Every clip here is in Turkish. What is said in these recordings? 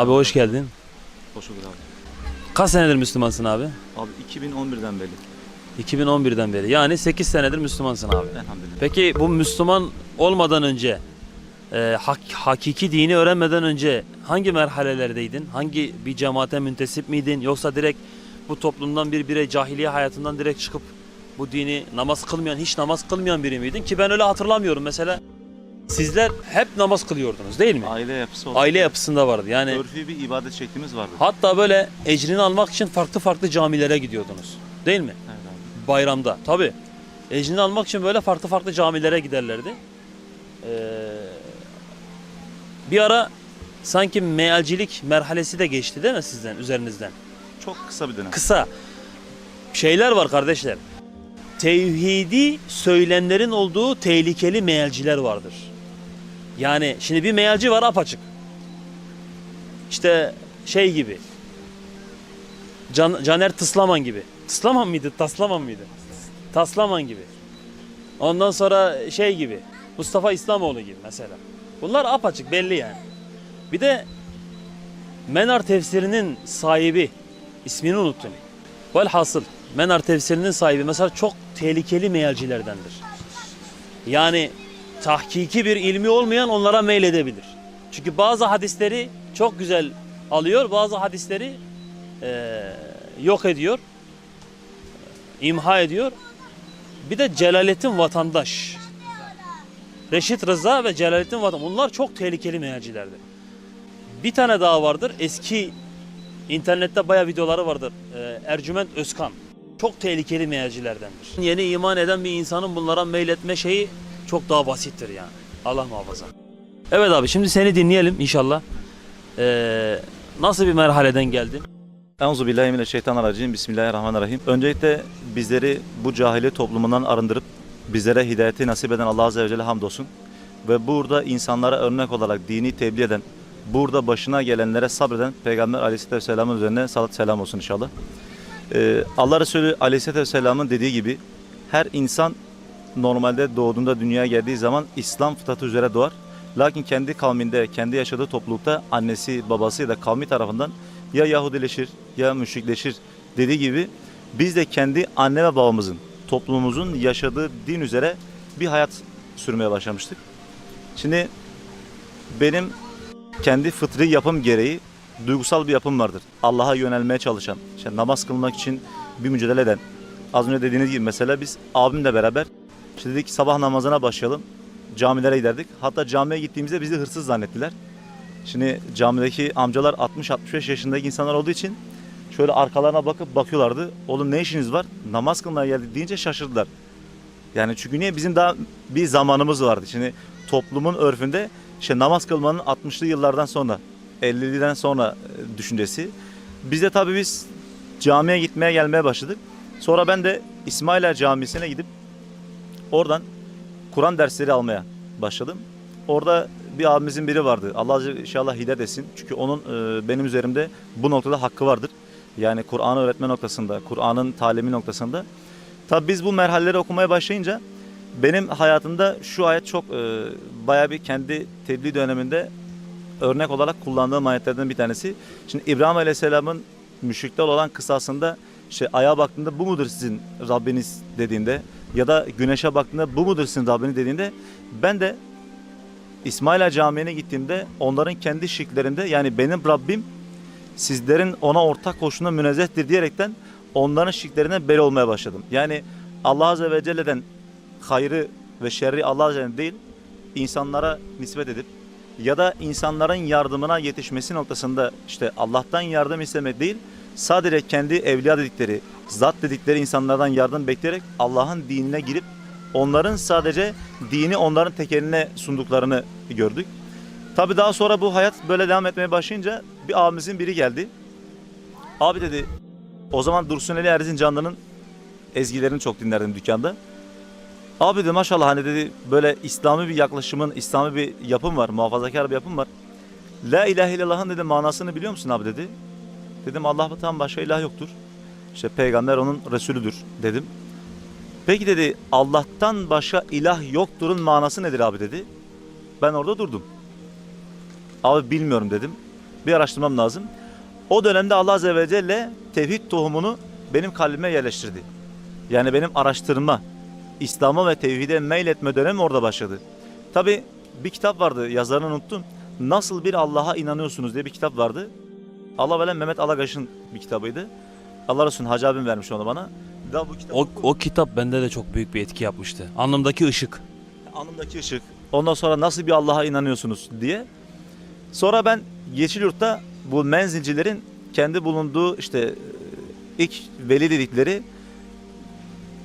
Abi hoş geldin. Hoş bulduk abi. Kaç senedir Müslümansın abi? Abi 2011'den beri 2011'den beri. Yani 8 senedir Müslümansın abi. elhamdülillah. Peki bu Müslüman olmadan önce, e, hak- hakiki dini öğrenmeden önce hangi merhalelerdeydin? Hangi bir cemaate müntesip miydin? Yoksa direkt bu toplumdan bir birey cahiliye hayatından direkt çıkıp bu dini namaz kılmayan, hiç namaz kılmayan biri miydin? Ki ben öyle hatırlamıyorum mesela. Sizler hep namaz kılıyordunuz değil mi? Aile yapısı olarak Aile yapısında vardı. Yani örfi bir ibadet şeklimiz vardı. hatta böyle ecrini almak için farklı farklı camilere gidiyordunuz. Değil mi? Evet abi. Bayramda. Tabi. Ecrini almak için böyle farklı farklı camilere giderlerdi. Ee, bir ara sanki mealcilik merhalesi de geçti değil mi sizden, üzerinizden? Çok kısa bir dönem. Kısa şeyler var kardeşler. Tevhidi söylemlerin olduğu tehlikeli mealciler vardır. Yani şimdi bir mealci var apaçık. İşte şey gibi. Can, Caner Tıslaman gibi. Tıslaman mıydı? Taslaman mıydı? Taslaman gibi. Ondan sonra şey gibi. Mustafa İslamoğlu gibi mesela. Bunlar apaçık belli yani. Bir de Menar tefsirinin sahibi ismini unuttum. Velhasıl Menar tefsirinin sahibi mesela çok tehlikeli mealcilerdendir. Yani tahkiki bir ilmi olmayan onlara meyledebilir. Çünkü bazı hadisleri çok güzel alıyor, bazı hadisleri eee, yok ediyor, imha ediyor. Bir de Celalettin Vatandaş. Reşit Rıza ve Celalettin Vatandaş. Bunlar çok tehlikeli mealcilerdir. Bir tane daha vardır. Eski internette bayağı videoları vardır. Ee, Ercüment Özkan. Çok tehlikeli mealcilerdendir. Yeni iman eden bir insanın bunlara meyletme şeyi çok daha basittir yani. Allah muhafaza. Evet abi şimdi seni dinleyelim inşallah. Ee, nasıl bir merhaleden geldin? Euzu billahi mineşşeytanirracim. Bismillahirrahmanirrahim. Öncelikle bizleri bu cahiliye toplumundan arındırıp bizlere hidayeti nasip eden Allah azze ve celle hamdolsun. Ve burada insanlara örnek olarak dini tebliğ eden, burada başına gelenlere sabreden Peygamber Aleyhisselatü Vesselam'ın üzerine salat selam olsun inşallah. Ee, Allah Resulü Aleyhisselatü Vesselam'ın dediği gibi her insan normalde doğduğunda dünyaya geldiği zaman İslam fıtratı üzere doğar. Lakin kendi kavminde, kendi yaşadığı toplulukta annesi, babası ya da kavmi tarafından ya Yahudileşir ya müşrikleşir dediği gibi biz de kendi anne ve babamızın, toplumumuzun yaşadığı din üzere bir hayat sürmeye başlamıştık. Şimdi benim kendi fıtri yapım gereği duygusal bir yapım vardır. Allah'a yönelmeye çalışan, işte namaz kılmak için bir mücadele eden. Az önce dediğiniz gibi mesela biz abimle beraber işte dedik sabah namazına başlayalım. Camilere giderdik. Hatta camiye gittiğimizde bizi hırsız zannettiler. Şimdi camideki amcalar 60-65 yaşındaki insanlar olduğu için şöyle arkalarına bakıp bakıyorlardı. Oğlum ne işiniz var? Namaz kılmaya geldik deyince şaşırdılar. Yani çünkü niye? Bizim daha bir zamanımız vardı. Şimdi toplumun örfünde işte namaz kılmanın 60'lı yıllardan sonra 50'liden sonra e, düşüncesi. Biz de tabii biz camiye gitmeye gelmeye başladık. Sonra ben de İsmaila Camisi'ne gidip oradan Kur'an dersleri almaya başladım. Orada bir abimizin biri vardı. Allah Azze inşallah hidayet etsin. Çünkü onun e, benim üzerimde bu noktada hakkı vardır. Yani Kur'an'ı öğretme noktasında, Kur'an'ın talimi noktasında. Tabi biz bu merhaleleri okumaya başlayınca benim hayatımda şu ayet çok e, bayağı bir kendi tebliğ döneminde örnek olarak kullandığım ayetlerden bir tanesi. Şimdi İbrahim Aleyhisselam'ın müşrikler olan kısasında işte aya baktığında bu mudur sizin Rabbiniz dediğinde ya da güneşe baktığında bu mudur sizin Rabbiniz dediğinde ben de İsmaila Camii'ne gittiğimde onların kendi şirklerinde yani benim Rabbim sizlerin ona ortak koşuna münezzehtir diyerekten onların şirklerine bel olmaya başladım. Yani Allah Azze ve Celle'den hayrı ve şerri Allah Azze ve Celle değil insanlara nispet edip ya da insanların yardımına yetişmesi noktasında işte Allah'tan yardım istemek değil sadece kendi evliya dedikleri, zat dedikleri insanlardan yardım bekleyerek Allah'ın dinine girip onların sadece dini onların tekeline sunduklarını gördük. Tabi daha sonra bu hayat böyle devam etmeye başlayınca bir abimizin biri geldi. Abi dedi o zaman Dursun Ali Erzincanlı'nın ezgilerini çok dinlerdim dükkanda. Abi dedi maşallah hani dedi böyle İslami bir yaklaşımın, İslami bir yapım var, muhafazakar bir yapım var. La ilahe illallah'ın dedi manasını biliyor musun abi dedi. Dedim Allah'tan başka ilah yoktur. İşte peygamber onun Resulüdür dedim. Peki dedi Allah'tan başka ilah yokturun manası nedir abi dedi. Ben orada durdum. Abi bilmiyorum dedim. Bir araştırmam lazım. O dönemde Allah Azze ve Celle tevhid tohumunu benim kalbime yerleştirdi. Yani benim araştırma, İslam'a ve tevhide meyletme dönemi orada başladı. Tabi bir kitap vardı yazarını unuttum. Nasıl bir Allah'a inanıyorsunuz diye bir kitap vardı. Allah veren Mehmet Alagaş'ın bir kitabıydı. Allah Resulü Hacı abim vermiş onu bana. Daha bu kitabı O, o kitap bende de çok büyük bir etki yapmıştı. Alnımdaki ışık. Anımdaki ışık. Ondan sonra nasıl bir Allah'a inanıyorsunuz diye. Sonra ben Yeşilyurt'ta bu menzilcilerin kendi bulunduğu işte e, ilk veli dedikleri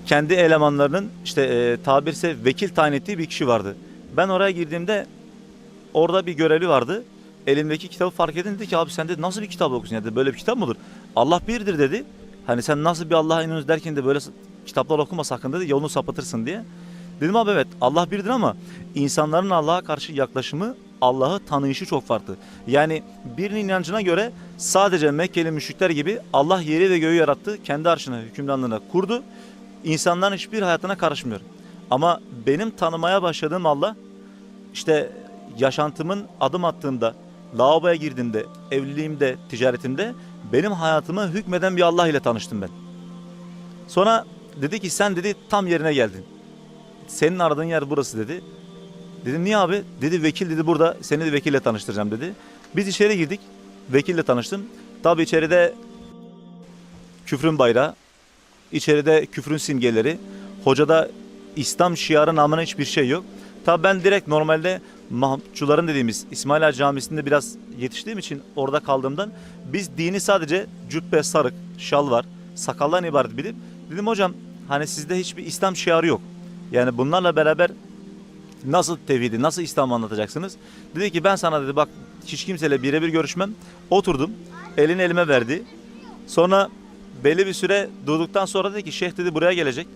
kendi elemanlarının işte e, tabirse vekil tayin ettiği bir kişi vardı. Ben oraya girdiğimde orada bir görevli vardı. Elimdeki kitabı fark edince dedi ki abi sen de nasıl bir kitap okuyorsun? Yani böyle bir kitap mı olur? Allah birdir dedi. Hani sen nasıl bir Allah'a inanıyorsun derken de böyle kitaplar okuma sakın dedi. Yolunu sapatırsın diye. Dedim abi evet Allah birdir ama insanların Allah'a karşı yaklaşımı Allah'ı tanıyışı çok farklı. Yani birinin inancına göre sadece Mekkeli müşrikler gibi Allah yeri ve göğü yarattı. Kendi arşına, hükümranlığına kurdu. İnsanların hiçbir hayatına karışmıyor. Ama benim tanımaya başladığım Allah işte yaşantımın adım attığımda, lavaboya girdiğimde, evliliğimde, ticaretimde benim hayatıma hükmeden bir Allah ile tanıştım ben. Sonra dedi ki sen dedi tam yerine geldin. Senin aradığın yer burası dedi. Dedim niye abi? Dedi vekil dedi burada seni de vekille tanıştıracağım dedi. Biz içeri girdik. Vekille tanıştım. Tabi içeride küfrün bayrağı, içeride küfrün simgeleri, hocada İslam şiarı namına hiçbir şey yok. Tabi ben direkt normalde Mahmutçuların dediğimiz İsmaila Camisi'nde biraz yetiştiğim için orada kaldığımdan biz dini sadece cübbe, sarık, şal var, sakaldan ibaret bilip dedim hocam hani sizde hiçbir İslam şiarı yok. Yani bunlarla beraber nasıl tevhidi, nasıl İslam'ı anlatacaksınız? Dedi ki ben sana dedi bak hiç kimseyle birebir görüşmem. Oturdum, elini elime verdi. Sonra belli bir süre durduktan sonra dedi ki şeyh dedi buraya gelecek.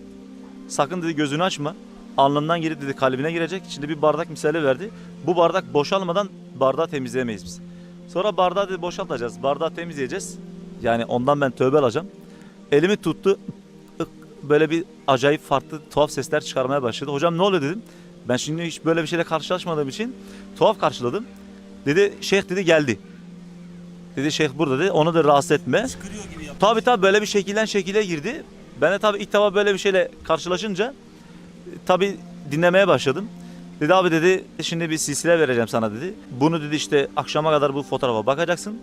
Sakın dedi gözünü açma. Alnından girip dedi kalbine girecek. Şimdi bir bardak misali verdi. Bu bardak boşalmadan bardağı temizleyemeyiz biz. Sonra bardağı dedi boşaltacağız. Bardağı temizleyeceğiz. Yani ondan ben tövbe alacağım. Elimi tuttu. Böyle bir acayip farklı tuhaf sesler çıkarmaya başladı. Hocam ne oluyor dedim. Ben şimdi hiç böyle bir şeyle karşılaşmadığım için tuhaf karşıladım. Dedi şeyh dedi geldi. Dedi şeyh burada dedi. Onu da rahatsız etme. Tabii tabii böyle bir şekilden şekile girdi. Ben de tabii ilk defa böyle bir şeyle karşılaşınca tabii dinlemeye başladım. Dedi abi dedi şimdi bir silsile vereceğim sana dedi. Bunu dedi işte akşama kadar bu fotoğrafa bakacaksın.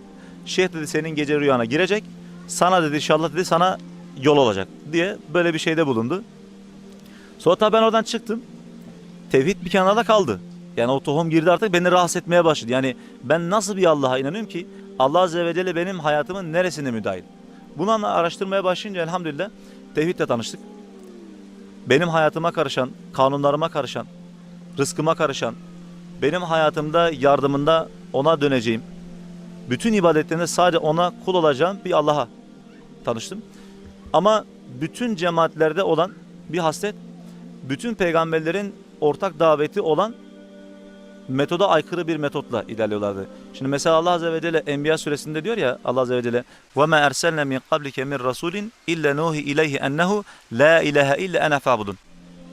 Şeyh dedi senin gece rüyana girecek. Sana dedi inşallah dedi sana yol olacak diye böyle bir şeyde bulundu. Sonra tabii ben oradan çıktım. Tevhid bir kenarda kaldı. Yani o tohum girdi artık beni rahatsız etmeye başladı. Yani ben nasıl bir Allah'a inanıyorum ki Allah Azze ve Celle benim hayatımın neresinde müdahil? Bunu araştırmaya başlayınca elhamdülillah tevhidle tanıştık. Benim hayatıma karışan, kanunlarıma karışan, rızkıma karışan, benim hayatımda yardımında ona döneceğim, bütün ibadetlerinde sadece ona kul olacağım bir Allah'a tanıştım. Ama bütün cemaatlerde olan bir haslet, bütün peygamberlerin ortak daveti olan metoda aykırı bir metotla ilerliyorlardı. Şimdi mesela Allah Azze ve Celle Enbiya suresinde diyor ya Allah Azze ve Celle وَمَا اَرْسَلْنَا مِنْ قَبْلِكَ مِنْ رَسُولٍ اِلَّا نُوهِ اِلَيْهِ اَنَّهُ لَا اِلَٰهَ اِلَّا اَنَا فَعْبُدُونَ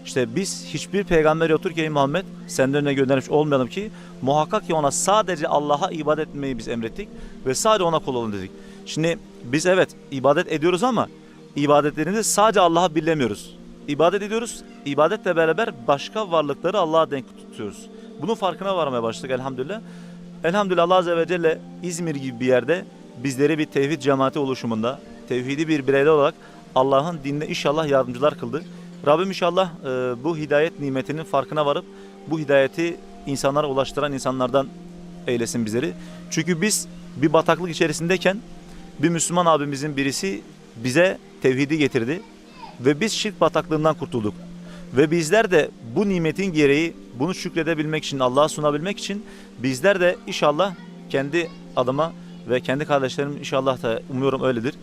İşte biz hiçbir peygamber yoktur ki ey Muhammed senden önüne göndermiş olmayalım ki muhakkak ki ona sadece Allah'a ibadet etmeyi biz emrettik ve sadece ona kul olun dedik. Şimdi biz evet ibadet ediyoruz ama ibadetlerimizi sadece Allah'a birlemiyoruz. İbadet ediyoruz. ibadetle beraber başka varlıkları Allah'a denk tutuyoruz. Bunun farkına varmaya başladık elhamdülillah. Elhamdülillah Allah Azze ve Celle İzmir gibi bir yerde bizleri bir tevhid cemaati oluşumunda, tevhidi bir bireyler olarak Allah'ın dinine inşallah yardımcılar kıldı. Rabbim inşallah e, bu hidayet nimetinin farkına varıp bu hidayeti insanlara ulaştıran insanlardan eylesin bizleri. Çünkü biz bir bataklık içerisindeyken bir Müslüman abimizin birisi bize tevhidi getirdi ve biz şirk bataklığından kurtulduk. Ve bizler de bu nimetin gereği bunu şükredebilmek için, Allah'a sunabilmek için bizler de inşallah kendi adıma ve kendi kardeşlerim inşallah da umuyorum öyledir.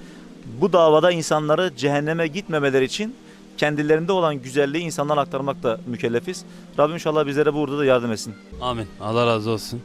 Bu davada insanları cehenneme gitmemeleri için kendilerinde olan güzelliği insanlara aktarmakla mükellefiz. Rabbim inşallah bizlere burada da yardım etsin. Amin. Allah razı olsun.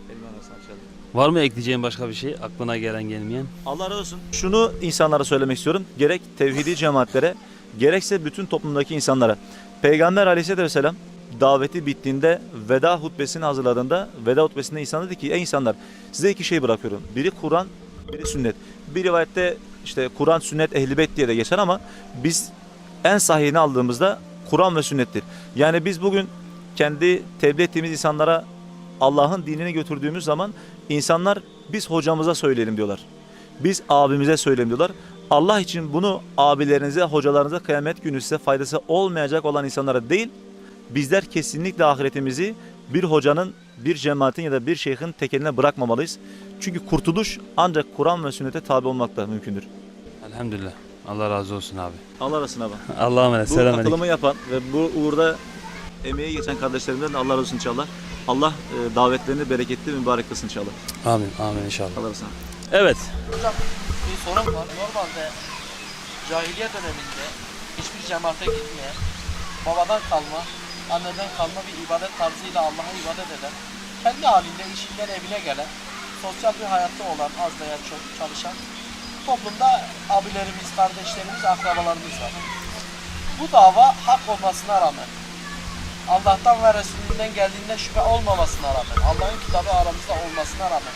Var mı ekleyeceğin başka bir şey? Aklına gelen gelmeyen? Allah razı olsun. Şunu insanlara söylemek istiyorum. Gerek tevhidi cemaatlere, gerekse bütün toplumdaki insanlara. Peygamber aleyhisselatü vesselam daveti bittiğinde veda hutbesini hazırladığında veda hutbesinde insan dedi ki ey insanlar size iki şey bırakıyorum. Biri Kur'an, biri sünnet. Bir rivayette işte Kur'an, sünnet, ehl beyt diye de geçer ama biz en sahihini aldığımızda Kur'an ve sünnettir. Yani biz bugün kendi tebliğ ettiğimiz insanlara Allah'ın dinini götürdüğümüz zaman insanlar biz hocamıza söyleyelim diyorlar. Biz abimize söyleyelim diyorlar. Allah için bunu abilerinize, hocalarınıza kıyamet günü size faydası olmayacak olan insanlara değil, bizler kesinlikle ahiretimizi bir hocanın, bir cemaatin ya da bir şeyhin tekeline bırakmamalıyız. Çünkü kurtuluş ancak Kur'an ve sünnete tabi olmakla mümkündür. Elhamdülillah. Allah razı olsun abi. Allah arasına bak. Allah'a emanet. Bu Selam katılımı yapan ve bu uğurda emeği geçen kardeşlerimden de Allah razı olsun inşallah. Allah e, davetlerini bereketli mübarek kılsın inşallah. Amin. Amin inşallah. Allah arasına. Evet. Hocam sorun var. Normalde cahiliye döneminde hiçbir cemaate gitmeyen, babadan kalma, anneden kalma bir ibadet tarzıyla Allah'a ibadet eden, kendi halinde işinden evine gelen, sosyal bir hayatta olan az veya çok çalışan toplumda abilerimiz, kardeşlerimiz, akrabalarımız var. Bu dava hak olmasına rağmen, Allah'tan ve Resulünden geldiğinde şüphe olmamasına rağmen, Allah'ın kitabı aramızda olmasına rağmen,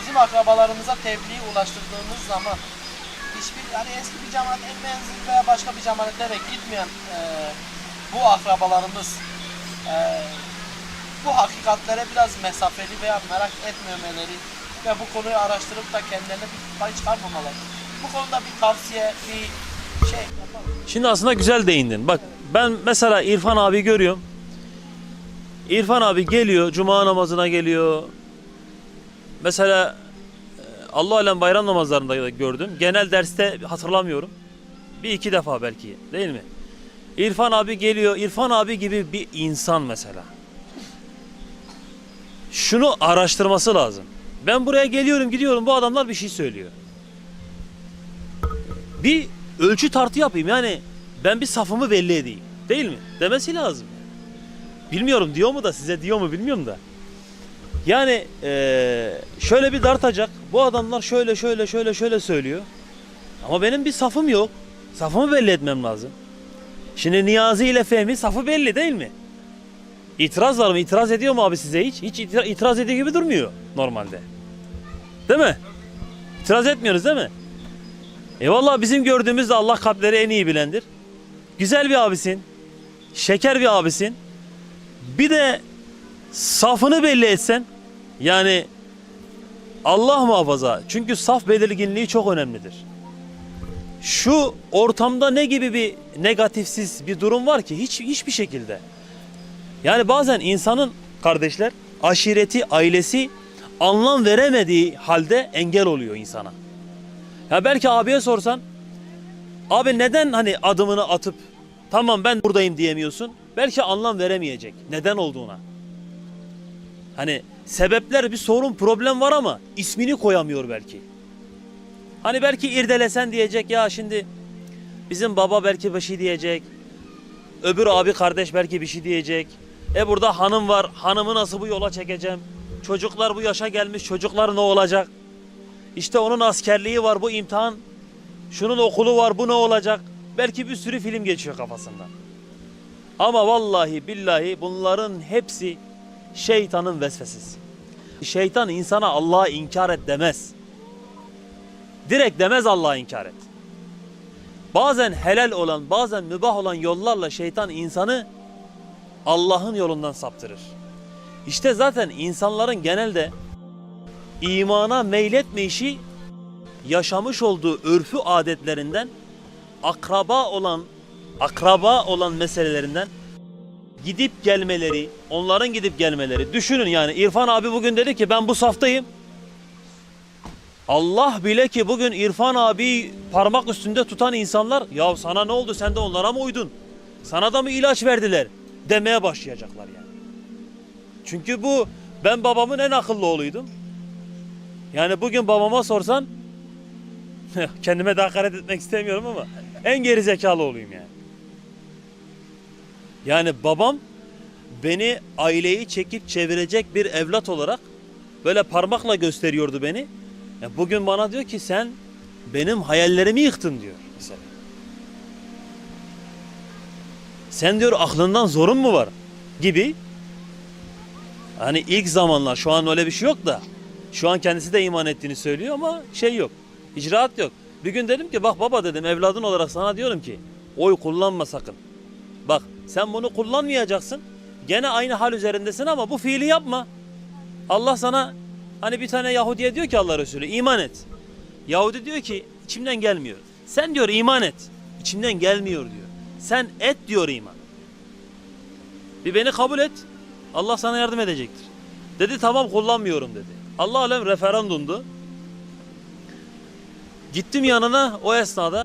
bizim akrabalarımıza tebliğ ulaştırdığımız zaman hiçbir yani eski bir cemaat en menzil veya başka bir cemaatlere gitmeyen e, bu akrabalarımız e, bu hakikatlere biraz mesafeli veya merak etmemeleri ve bu konuyu araştırıp da kendilerine bir pay çıkarmamaları. Bu konuda bir tavsiye, bir şey yapalım. Şimdi aslında güzel değindin. Bak ben mesela İrfan abi görüyorum. İrfan abi geliyor, cuma namazına geliyor. Mesela e, Allah alem bayram namazlarında da gördüm. Genel derste hatırlamıyorum. Bir iki defa belki değil mi? İrfan abi geliyor. İrfan abi gibi bir insan mesela. Şunu araştırması lazım. Ben buraya geliyorum gidiyorum bu adamlar bir şey söylüyor. Bir ölçü tartı yapayım yani ben bir safımı belli edeyim. Değil mi? Demesi lazım. Bilmiyorum diyor mu da size diyor mu bilmiyorum da. Yani eee, şöyle bir dartacak. Bu adamlar şöyle şöyle şöyle şöyle söylüyor. Ama benim bir safım yok. Safımı belli etmem lazım. Şimdi Niyazi ile Fehmi safı belli değil mi? İtiraz var mı? İtiraz ediyor mu abi size hiç? Hiç itira- itiraz ediyor gibi durmuyor normalde. Değil mi? İtiraz etmiyoruz değil mi? E vallahi bizim gördüğümüzde Allah kalpleri en iyi bilendir. Güzel bir abisin. Şeker bir abisin. Bir de safını belli etsen yani Allah muhafaza. Çünkü saf belirginliği çok önemlidir. Şu ortamda ne gibi bir negatifsiz bir durum var ki hiç hiçbir şekilde. Yani bazen insanın kardeşler aşireti, ailesi anlam veremediği halde engel oluyor insana. Ya belki abiye sorsan abi neden hani adımını atıp tamam ben buradayım diyemiyorsun? Belki anlam veremeyecek neden olduğuna. Hani sebepler bir sorun problem var ama ismini koyamıyor belki. Hani belki irdelesen diyecek ya şimdi bizim baba belki bir şey diyecek. Öbür abi kardeş belki bir şey diyecek. E burada hanım var. Hanımı nasıl bu yola çekeceğim? Çocuklar bu yaşa gelmiş. Çocuklar ne olacak? İşte onun askerliği var, bu imtihan. Şunun okulu var, bu ne olacak? Belki bir sürü film geçiyor kafasından. Ama vallahi billahi bunların hepsi şeytanın vesvesesi. Şeytan insana Allah'a inkar et demez. Direkt demez Allah'a inkar et. Bazen helal olan, bazen mübah olan yollarla şeytan insanı Allah'ın yolundan saptırır. İşte zaten insanların genelde imana meyletmeyişi yaşamış olduğu örfü adetlerinden akraba olan akraba olan meselelerinden gidip gelmeleri, onların gidip gelmeleri. Düşünün yani İrfan abi bugün dedi ki ben bu saftayım. Allah bile ki bugün İrfan abi parmak üstünde tutan insanlar ya sana ne oldu sen de onlara mı uydun? Sana da mı ilaç verdiler? Demeye başlayacaklar yani. Çünkü bu ben babamın en akıllı oğluydum. Yani bugün babama sorsan kendime de hakaret etmek istemiyorum ama en geri zekalı olayım yani. Yani babam beni aileyi çekip çevirecek bir evlat olarak böyle parmakla gösteriyordu beni. Ya bugün bana diyor ki sen benim hayallerimi yıktın diyor mesela. Sen diyor aklından zorun mu var? gibi hani ilk zamanlar şu an öyle bir şey yok da şu an kendisi de iman ettiğini söylüyor ama şey yok. İcraat yok. Bir gün dedim ki bak baba dedim evladın olarak sana diyorum ki oy kullanma sakın. Bak sen bunu kullanmayacaksın. Gene aynı hal üzerindesin ama bu fiili yapma. Allah sana hani bir tane Yahudiye diyor ki Allah Resulü iman et. Yahudi diyor ki içimden gelmiyor. Sen diyor iman et. İçimden gelmiyor diyor. Sen et diyor iman. Bir beni kabul et. Allah sana yardım edecektir. Dedi tamam kullanmıyorum dedi. Allah alem referandumdu. Gittim yanına o esnada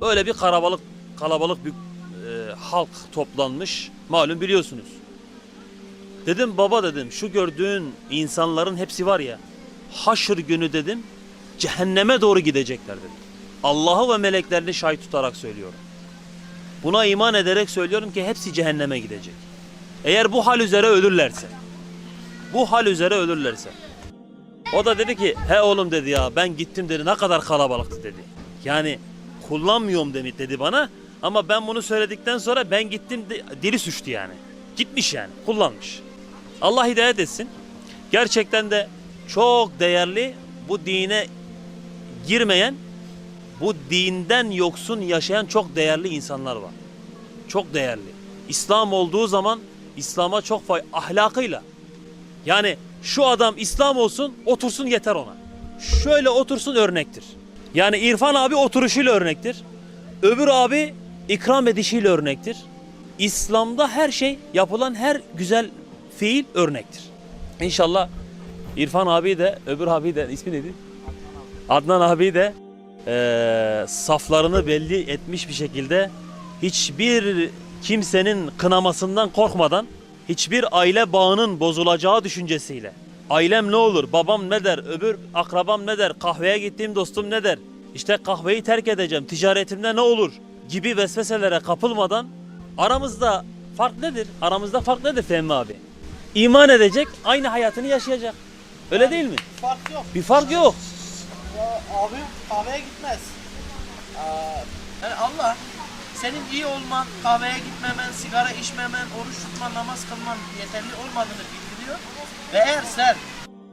öyle bir kalabalık kalabalık bir halk toplanmış. Malum biliyorsunuz. Dedim baba dedim şu gördüğün insanların hepsi var ya haşr günü dedim cehenneme doğru gidecekler dedim. Allah'ı ve meleklerini şahit tutarak söylüyorum. Buna iman ederek söylüyorum ki hepsi cehenneme gidecek. Eğer bu hal üzere ölürlerse. Bu hal üzere ölürlerse. O da dedi ki he oğlum dedi ya ben gittim dedi ne kadar kalabalıktı dedi. Yani kullanmıyorum dedi bana ama ben bunu söyledikten sonra ben gittim de- dili suçtu yani. Gitmiş yani kullanmış. Allah hidayet etsin. Gerçekten de çok değerli bu dine girmeyen bu dinden yoksun yaşayan çok değerli insanlar var. Çok değerli. İslam olduğu zaman İslam'a çok fay ahlakıyla. Yani şu adam İslam olsun otursun yeter ona. Şöyle otursun örnektir. Yani İrfan abi oturuşuyla örnektir. Öbür abi ikram edişiyle örnektir. İslam'da her şey yapılan her güzel fiil örnektir. İnşallah İrfan abi de öbür abi de ismi neydi? Adnan abi de eee, saflarını belli etmiş bir şekilde hiçbir kimsenin kınamasından korkmadan hiçbir aile bağının bozulacağı düşüncesiyle ailem ne olur babam ne der öbür akrabam ne der kahveye gittiğim dostum ne der işte kahveyi terk edeceğim ticaretimde ne olur gibi vesveselere kapılmadan aramızda fark nedir? Aramızda fark nedir Fehmi abi? İman edecek aynı hayatını yaşayacak. Öyle değil mi? Fark yok. Bir fark yok. Ya abim kahveye gitmez. Aa, yani Allah senin iyi olman, kahveye gitmemen, sigara içmemen, oruç tutman, namaz kılman yeterli olmadığını bildiriyor. Ve eğer sen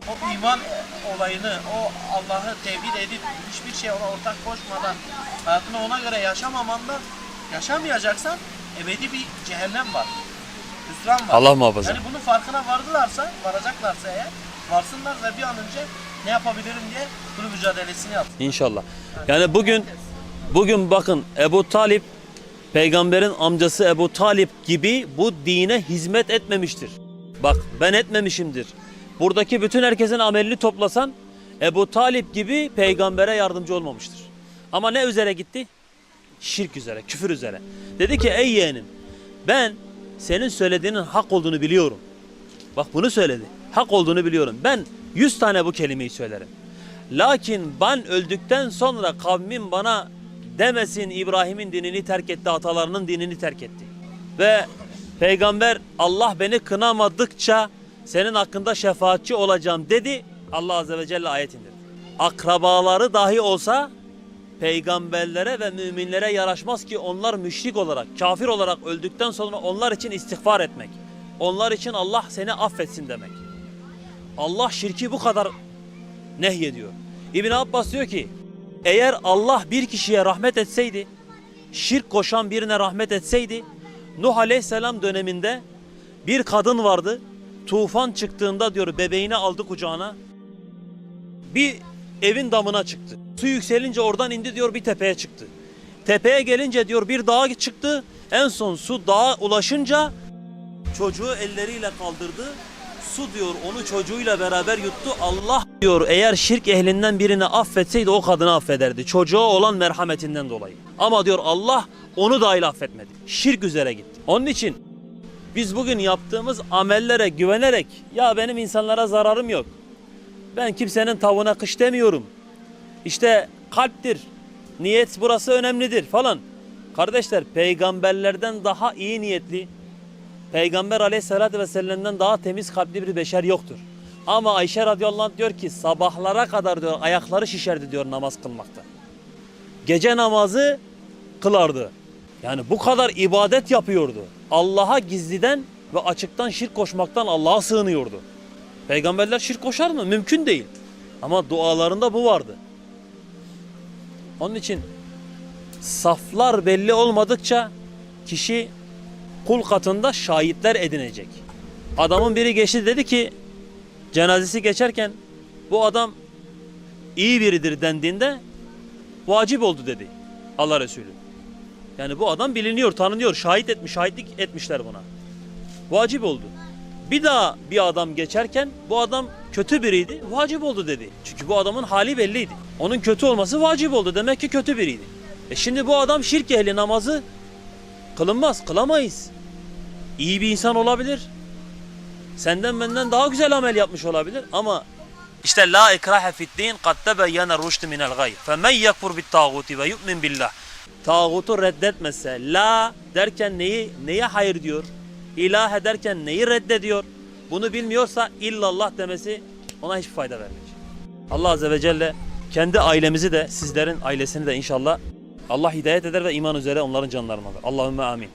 o iman olayını, o Allah'ı tevhid edip hiçbir şey ona ortak koşmadan hayatını ona göre yaşamamandan yaşamayacaksan ebedi bir cehennem var. Hüsran var. Allah muhafaza. Yani bunun farkına vardılarsa, varacaklarsa eğer varsınlar ve bir an önce ne yapabilirim diye bunun mücadelesini yap. İnşallah. Yani bugün bugün bakın Ebu Talip peygamberin amcası Ebu Talip gibi bu dine hizmet etmemiştir. Bak ben etmemişimdir. Buradaki bütün herkesin amelini toplasan Ebu Talip gibi peygambere yardımcı olmamıştır. Ama ne üzere gitti? Şirk üzere, küfür üzere. Dedi ki ey yeğenim ben senin söylediğinin hak olduğunu biliyorum. Bak bunu söyledi. Hak olduğunu biliyorum. Ben 100 tane bu kelimeyi söylerim. Lakin ben öldükten sonra kavmim bana demesin İbrahim'in dinini terk etti, atalarının dinini terk etti. Ve peygamber Allah beni kınamadıkça senin hakkında şefaatçi olacağım dedi. Allah Azze ve Celle ayet indirdi. Akrabaları dahi olsa peygamberlere ve müminlere yaraşmaz ki onlar müşrik olarak, kafir olarak öldükten sonra onlar için istiğfar etmek. Onlar için Allah seni affetsin demek. Allah şirki bu kadar nehyediyor. İbn Abbas diyor ki eğer Allah bir kişiye rahmet etseydi, şirk koşan birine rahmet etseydi, Nuh Aleyhisselam döneminde bir kadın vardı. Tufan çıktığında diyor bebeğini aldı kucağına. Bir evin damına çıktı. Su yükselince oradan indi diyor bir tepeye çıktı. Tepeye gelince diyor bir dağa çıktı. En son su dağa ulaşınca çocuğu elleriyle kaldırdı. Su diyor onu çocuğuyla beraber yuttu. Allah diyor eğer şirk ehlinden birini affetseydi o kadını affederdi. Çocuğa olan merhametinden dolayı. Ama diyor Allah onu dahil affetmedi. Şirk üzere gitti. Onun için biz bugün yaptığımız amellere güvenerek ya benim insanlara zararım yok. Ben kimsenin tavuğuna kış demiyorum. İşte kalptir. Niyet burası önemlidir falan. Kardeşler peygamberlerden daha iyi niyetli, Peygamber aleyhissalatü vesselam'dan daha temiz kalpli bir beşer yoktur. Ama Ayşe radıyallahu anh diyor ki sabahlara kadar diyor ayakları şişerdi diyor namaz kılmakta. Gece namazı kılardı. Yani bu kadar ibadet yapıyordu. Allah'a gizliden ve açıktan şirk koşmaktan Allah'a sığınıyordu. Peygamberler şirk koşar mı? Mümkün değil. Ama dualarında bu vardı. Onun için saflar belli olmadıkça kişi kul katında şahitler edinecek. Adamın biri geçti dedi ki cenazesi geçerken bu adam iyi biridir dendiğinde vacip oldu dedi Allah Resulü. Yani bu adam biliniyor, tanınıyor, şahit etmiş, şahitlik etmişler buna. Vacip oldu. Bir daha bir adam geçerken bu adam kötü biriydi, vacip oldu dedi. Çünkü bu adamın hali belliydi. Onun kötü olması vacip oldu. Demek ki kötü biriydi. E şimdi bu adam şirk ehli namazı kılınmaz, kılamayız. İyi bir insan olabilir. Senden benden daha güzel amel yapmış olabilir ama işte la ikrahe fid din kad tebeyyene rüştü minel gay. Femen yekfur bit tağuti ve yu'min billah. Tağutu reddetmezse la derken neyi neye hayır diyor? İlah ederken neyi reddediyor? Bunu bilmiyorsa illallah demesi ona hiçbir fayda vermeyecek. Allah Azze ve Celle kendi ailemizi de sizlerin ailesini de inşallah Allah hidayet eder ve iman üzere onların canlarını alır. Allahümme amin.